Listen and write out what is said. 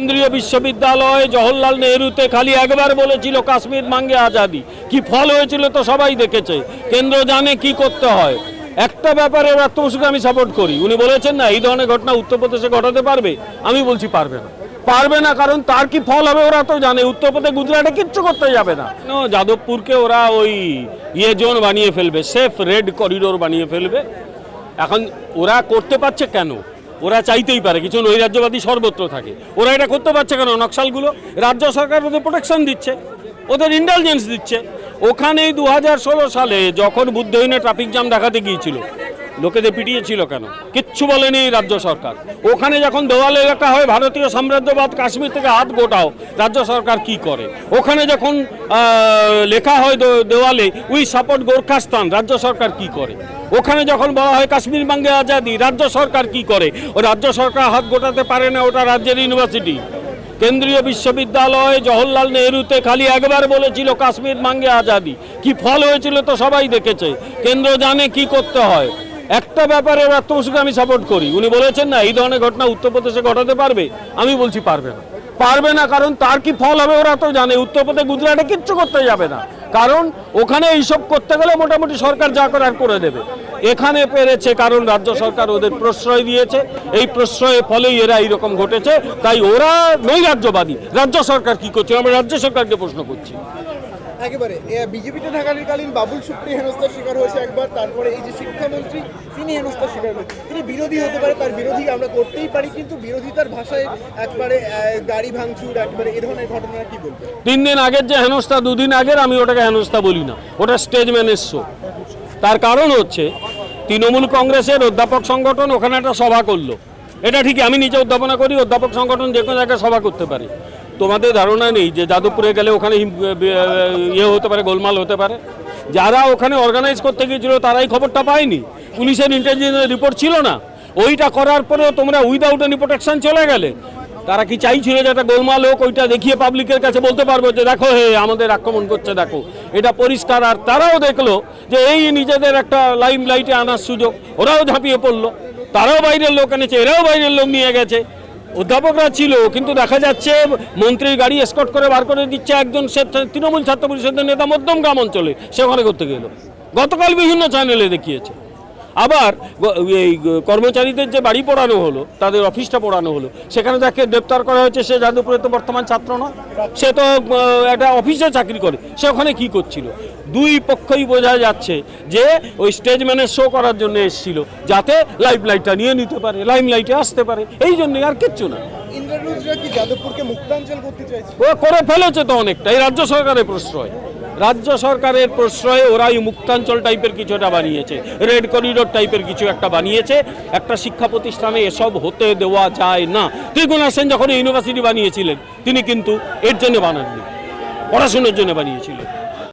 কেন্দ্রীয় বিশ্ববিদ্যালয় জওহরলাল নেহরুতে খালি একবার বলেছিল কাশ্মীর মাঙ্গে আজাদি। কি ফল হয়েছিল তো সবাই দেখেছে। কেন্দ্র জানে কি করতে হয়। একটা ব্যাপারে আত্মবসুকে আমি সাপোর্ট করি। উনি বলেছেন না, এই ধরনের ঘটনা উত্তরপ্রদেশে ঘটাতে পারবে? আমি বলছি পারবে না। পারবে না কারণ তার কি ফল হবে ওরা তো জানে। উত্তরপ্রদেশ গুজরাটে কিচ্ছু করতে যাবে না, যাদবপুরকে ওরা ওই ইয়ে জোন বানিয়ে ফেলবে, সেফ রেড করিডোর বানিয়ে ফেলবে। এখন ওরা করতে পারছে কেন? ওরা চাইতেই পারে, কিছু নৈরাজ্যবাদী সর্বত্র থাকে। ওরা এটা করতে পারছে কেন? নকশালগুলো রাজ্য সরকার ওদের প্রোটেকশন দিচ্ছে, ওদের ইন্টেলিজেন্স দিচ্ছে। ওখানেই দু হাজার ষোলো সালে যখন বুদ্ধহীনে ট্রাফিক জ্যাম দেখাতে গিয়েছিল লোকেদের পিটিয়েছিল কেন? কিচ্ছু বলেনি রাজ্য সরকার। ওখানে যখন দেওয়ালে লেখা হয়, ভারতীয় সাম্রাজ্যবাদ কাশ্মীর থেকে হাত গোটাও, রাজ্য সরকার কি করে? ওখানে যখন লেখা হয় দেওয়ালে, উই সাপোর্ট গোর্খাস্তান রাজ্য সরকার কি করে? ওখানে যখন বলা হয়, কাশ্মীর বাঙ্গে আজাদি, রাজ্য সরকার কি করে? ও রাজ্য সরকার হাত গোটাতে পারে না, ওটা রাজ্যের ইউনিভার্সিটি। কেন্দ্রীয় বিশ্ববিদ্যালয় জওহরলাল নেহরুতে খালি একবার বলেছিল, কাশ্মীর মাঙ্গে আজাদি। কি ফল হয়েছিল তো সবাই দেখেছে। কেন্দ্র জানে কি করতে হয়। একটা ব্যাপারে আত্মবসুকে আমি সাপোর্ট করি। উনি বলেছেন না, এই ধরনের ঘটনা উত্তরপ্রদেশে ঘটাতে পারবে? আমি বলছি পারবে না। পারবে না কারণ তার কি ফল হবে ওরা তো জানে। উত্তরপ্রদেশ গুজরাটে কিচ্ছু করতে যাবে না। কারণ ওখানে এইসব করতে গেলে মোটামুটি সরকার যা করার করে দেবে। এখানে পেরেছে কারণ রাজ্য সরকার ওদের প্রশ্রয় দিয়েছে। এই প্রশ্রয়ের ফলেই এরা এইরকম ঘটেছে। তাই ওরা নৈরাজ্যবাদী। রাজ্য সরকার কি করছে? আমরা রাজ্য সরকারকে প্রশ্ন করছি। একেবারে। বিজেপিতে থাকাকালীন বাবুল সুপ্রি হেনস্থার শিকার হয়েছে একবার। তারপরে এই যে শিক্ষামন্ত্রী তিনি হেনস্থার শিকার হয়েছে। তিনি বিরোধী হতে পারে তার বিরোধী আমরা করতেই পারি কিন্তু বিরোধিতার ভাষায় একবারে আহ, গাড়ি ভাঙচুর একবারে এ ধরনের ঘটনা কি বলবেন? তিন দিন আগের যে হেনস্থা দুদিন আগের আমি ওটাকে হেনস্থা বলি না। ওটা স্টেজ ম্যানের শো তার কারণ হচ্ছে, তৃণমূল কংগ্রেসের অধ্যাপক সংগঠন ওখানে একটা সভা করল। এটা ঠিকই, আমি নিজে অধ্যাপনা করি, অধ্যাপক সংগঠন যে কোনো জায়গায় সভা করতে পারে। তোমাদের ধারণা নেই যে যাদবপুরে গেলে ওখানে ইয়ে হতে পারে, গোলমাল হতে পারে। যারা ওখানে অর্গানাইজ করতে গিয়েছিল, তারাই খবরটা পায়নি। পুলিশের ইন্টেলিজেন্স রিপোর্ট ছিল না। ওইটা করার পরেও তোমরা উইদাউট এনি প্রোটেকশন চলে গেলে। তারা কি চাইছিল যে একটা গোলমাল হোক, ওইটা দেখিয়ে পাবলিকের কাছে বলতে পারব যে, দেখো হে, আমাদের আক্রমণ করছে, দেখো। এটা পরিষ্কার। আর তারাও দেখল যে এই নিজেদের একটা লাইম লাইটে আনার সুযোগ। ওরাও ঝাঁপিয়ে পড়ল। তারাও বাইরের লোক এনেছে, এরাও বাইরের লোক নিয়ে গেছে। অধ্যাপকরা ছিল, কিন্তু দেখা যাচ্ছে মন্ত্রীর গাড়ি এসকট করে বার করে দিচ্ছে একজন তৃণমূল ছাত্র পরিষদের নেতা মধ্যম গ্রাম অঞ্চলে। সে ঘরে করতে গেল। গতকাল বিভিন্ন চ্যানেলে দেখিয়েছে। আবার এই কর্মচারীদের যে বাড়ি পড়ানো হলো তাদের অফিসটা পড়ানো হলো সেখানে যাকে গ্রেপ্তার করা হয়েছে সে যাদবপুরে তো বর্তমান ছাত্র নয় সে তো একটা অফিসে চাকরি করে সে ওখানে কি করছিল? দুই পক্ষই বোঝা যাচ্ছে যে ওই স্টেজ স্টেজম্যানের শো করার জন্য এসেছিল যাতে লাইফ লাইটটা নিয়ে নিতে পারে লাইম লাইটে আসতে পারে এই জন্যই আর কিচ্ছু না। ইন্দ্রনুজরা কি যাদবপুরকে মুক্তাঞ্চল করতে চাইছে? ও করে ফেলেছে তো অনেকটা এই রাজ্য সরকারের প্রশ্রয়। রাজ্য সরকারের প্রশ্রয়ে ওরাই মুক্তাঞ্চল টাইপের কিছু একটা বানিয়েছে। রেড করিডোর টাইপের কিছু একটা বানিয়েছে। একটা শিক্ষা প্রতিষ্ঠানে এসব হতে দেওয়া যায় না। ত্রিগুণা সেন যখন ইউনিভার্সিটি বানিয়েছিলেন, তিনি কিন্তু এর জন্য বানাননি। পড়াশুনোর জন্য বানিয়েছিলেন।